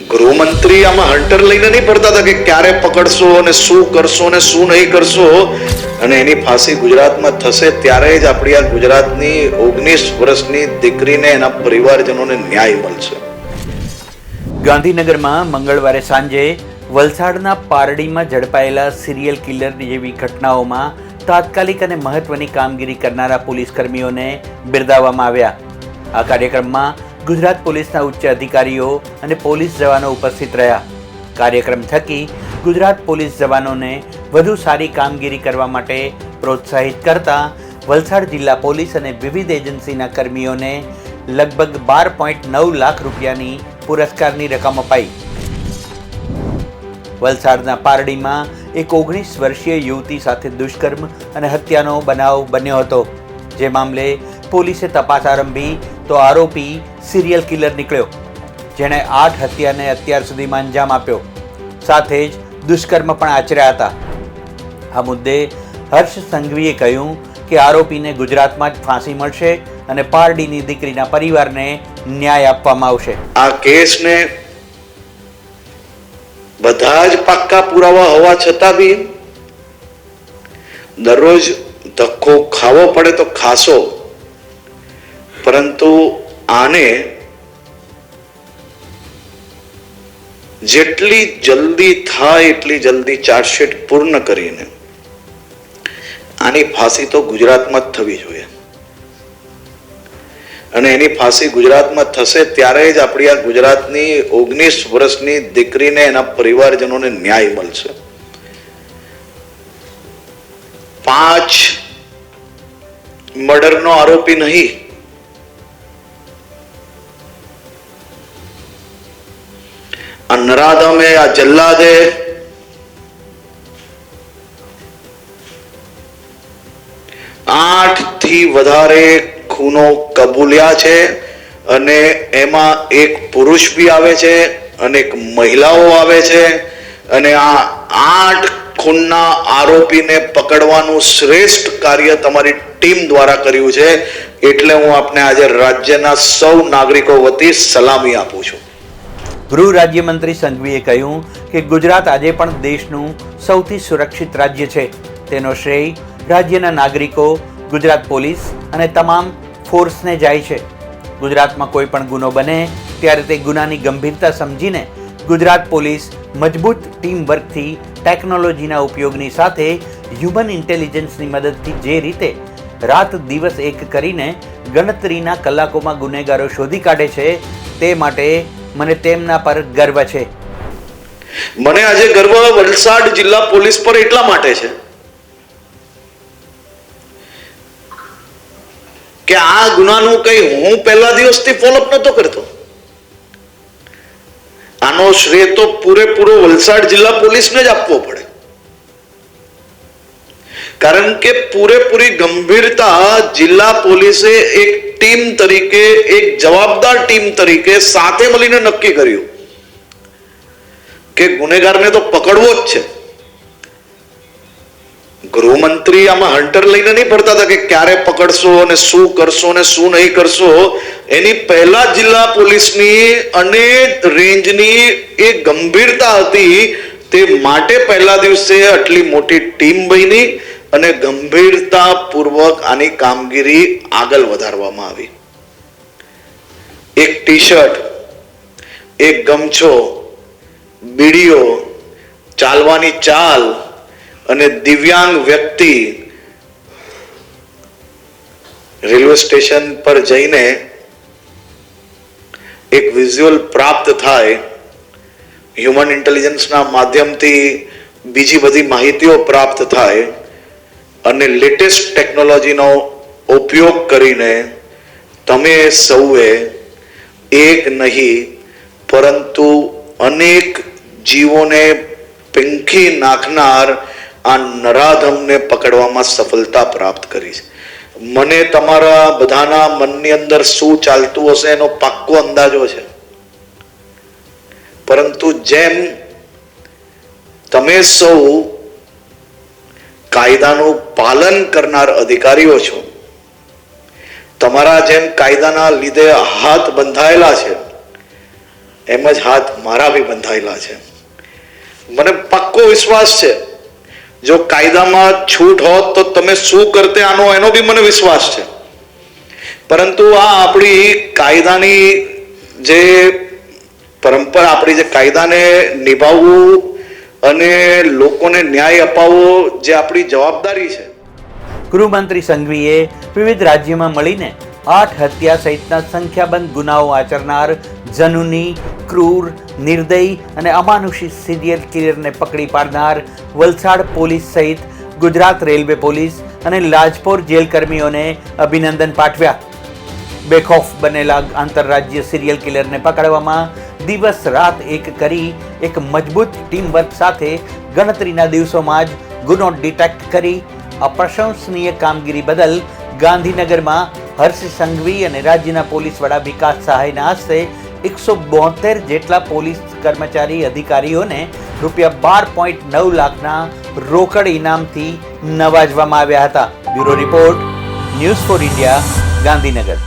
ગૃહમંત્રી આમાં હન્ટર લઈને નહીં ફરતા હતા કે ક્યારે પકડશો અને શું કરશો અને શું નહીં કરશો? અને એની ફાંસી ગુજરાતમાં થશે ત્યારે જ આપણી આ ગુજરાતની ઓગણીસ વર્ષની દીકરીને એના પરિવારજનોને ન્યાય મળશે. ગાંધીનગરમાં મંગળવારે સાંજે વલસાડના પારડીમાં ઝડપાયેલા સિરિયલ કિલર જેવી ઘટનાઓમાં તાત્કાલિક અને મહત્વની કામગીરી કરનારા પોલીસ કર્મીઓને બિરદાવવામાં આવ્યા. આ કાર્યક્રમમાં ગુજરાત પોલીસના ઉચ્ચ અધિકારીઓ અને પોલીસ જવાનો ઉપસ્થિત રહ્યા. કાર્યક્રમ થકી ગુજરાત પોલીસ જવાનોને વધુ સારી કામગીરી કરવા માટે પ્રોત્સાહિત કરતા વલસાડ જિલ્લા પોલીસ અને વિવિધ એજન્સીના કર્મીઓને લગભગ બાર પોઈન્ટ નવ લાખ રૂપિયાની પુરસ્કારની રકમ અપાઈ. વલસાડના પારડીમાં એક ઓગણીસ વર્ષીય યુવતી સાથે દુષ્કર્મ અને હત્યાનો બનાવ બન્યો હતો. જે મામલે પોલીસે તપાસ આરંભી તો આરોપી સિરિયલ કિલર નીકળ્યો. જેણે આઠ હત્યાને અત્યાર સુધીમાં અંજામ આપ્યો. સાથે જ દુષ્કર્મ પણ આચર્યા હતા. આ મુદ્દે હર્ષ સંઘવીએ કહ્યું કે આરોપીને ગુજરાતમાં જ ફાંસી મળશે અને પારડીની દીકરીના પરિવારને ન્યાય આપવામાં આવશે. આ કેસને બધા જ પાક્કા પુરાવા હોવા છતાં બી દરરોજ ધક્કો ખાવો પડે તો ખાસો પરંતુ આને જેટલી જલ્દી થાય એટલી જલ્દી ચાર્જશીટ પૂર્ણ કરીને આની ફાંસી તો ગુજરાતમાં જ થવી જોઈએ. અને એની ફાંસી ગુજરાતમાં થશે ત્યારે જ આપણી આ ગુજરાતની ઓગણીસ વર્ષની દીકરીને એના પરિવારજનોને ન્યાય મળશે. પાંચ મર્ડરનો આરોપી નહીં. આ નરાધમે આ જલ્લાદે આઠથી વધારે ખૂનો કબૂલ્યા છે અને એમાં એક પુરુષ બી આવે છે અને એક મહિલાઓ આવે છે અને આ આઠ ખૂનના આરોપીને પકડવાનું શ્રેષ્ઠ કાર્ય તમારી ટીમ દ્વારા કર્યું છે. એટલે હું આપને આજે રાજ્યના સૌ નાગરિકો વતી સલામી આપું છું. ગૃહ રાજ્યમંત્રી સંઘવીએ કહ્યું કે ગુજરાત આજે પણ દેશનું સૌથી સુરક્ષિત રાજ્ય છે. તેનો શ્રેય રાજ્યના નાગરિકો, ગુજરાત પોલીસ અને તમામ ફોર્સને જાય છે. ગુજરાતમાં કોઈ પણ ગુનો બને, ત્યારે તે ગુનાની ગંભીરતા સમજીને ગુજરાત પોલીસ મજબૂત ટીમ વર્કથી ટેકનોલોજીના ઉપયોગની સાથે હ્યુમન ઇન્ટેલિજન્સની મદદથી જે રીતે રાત દિવસ એક કરીને ગણતરીના કલાકોમાં ગુનેગારો શોધી કાઢે છે, તે માટે મને તેમના પર ગર્વ છે. મને આજે ગર્વ વલસાડ જિલ્લા પોલીસ પર એટલા માટે છે કે આ ગુનાનું કઈ હું પહેલા દિવસથી ફોલોઅપ નતો કરતો. આનો શ્રેય તો પૂરેપૂરો વલસાડ જિલ્લા પોલીસને જ આપવો પડે. કારણ કે પૂરેપૂરી ગંભીરતા જિલ્લા પોલીસે એક ટીમ તરીકે, એક જવાબદાર ટીમ તરીકે સાથે મળીને નક્કી કર્યું કે ગુનેગારને તો પકડવો જ છે. ગૃહમંત્રી આમાં હન્ટર લઈને નહીં ફરતા હતા કે ક્યારે પકડશો અને શું કરશો અને શું નહીં કરશો. એની પહેલા જિલ્લા પોલીસની અને રેન્જની એ ગંભીરતા હતી. તે માટે પહેલા દિવસે આટલી મોટી ટીમ બની. અને ગંભીરતા પૂર્વક આની કામગીરી આગળ વધારવામાં આવી. એક ટી શર્ટ એક ગમછો, બીડીઓ, ચાલવાની ચાલ અને દિવ્યાંગ વ્યક્તિ રેલવે સ્ટેશન પર જઈને એક વિઝ્યુઅલ પ્રાપ્ત થાય. હ્યુમન ઇન્ટેલિજન્સના માધ્યમથી બીજી બધી માહિતીઓ પ્રાપ્ત થાય. અને લેટેસ્ટ ટેકનોલોજીનો ઉપયોગ કરીને તમે સૌએ એક નહીં, પરંતુ અનેક જીવોને પીંખી નાખનાર આ નરાધમને પકડવામાં સફળતા પ્રાપ્ત કરી છે. મને તમારા બધાના મનની અંદર શું ચાલતું હશે એનો પાક્કો અંદાજો છે. પરંતુ જેમ તમે સૌ કાયદાનું પાલન કરનાર અધિકારીઓ છો. તમારા જેમ કાયદાના લીધે હાથ બંધાયેલા છે, એમ જ હાથ મારા બી બંધાયેલા છે. મને પક્કો વિશ્વાસ છે, જો કાયદામાં છૂટ હોત તો તમે શું કરતે આનો એનો બી મને વિશ્વાસ છે. પરંતુ આ આપણી કાયદાની જે પરંપરા, આપણી જે કાયદાને નિભાવવું અને લોકોને ન્યાય અપાવવો જે આપણી જવાબદારી છે. ગૃહમંત્રી સંઘવીએ વિવિધ રાજ્યોમાં મળીને આઠ હત્યા સહિતના સંખ્યાબંધ ગુનાઓ આચરનાર જનુની, ક્રૂર, નિર્દયી અને અમાનુષી સિરિયલ કિલરને પકડી પાડનાર વલસાડ પોલીસ સહિત ગુજરાત રેલવે પોલીસ અને લાજપોર જેલ કર્મીઓને અભિનંદન પાઠવ્યા. બેખોફ બનેલા આંતરરાજ્ય સિરિયલ કિલરને પકડવામાં દિવસ રાત એક કરી એક મજબૂત ટીમ વર્ક સાથે ગણતરીના દિવસોમાં જ ગુનો ડિટેક્ટ કરી અપ્રશંસનીય કામગીરી બદલ ગાંધીનગરમાં હર્ષ સંઘવી અને રાજ્યના પોલીસ વડા વિકાસ સહાયના હસ્તે એકસો બોતેર જેટલા પોલીસ કર્મચારી અધિકારીઓને રૂપિયા બાર પોઈન્ટ નવ લાખના રોકડ ઇનામથી નવાજવામાં આવ્યા હતા. Bureau report, news for India, Gandhinagar.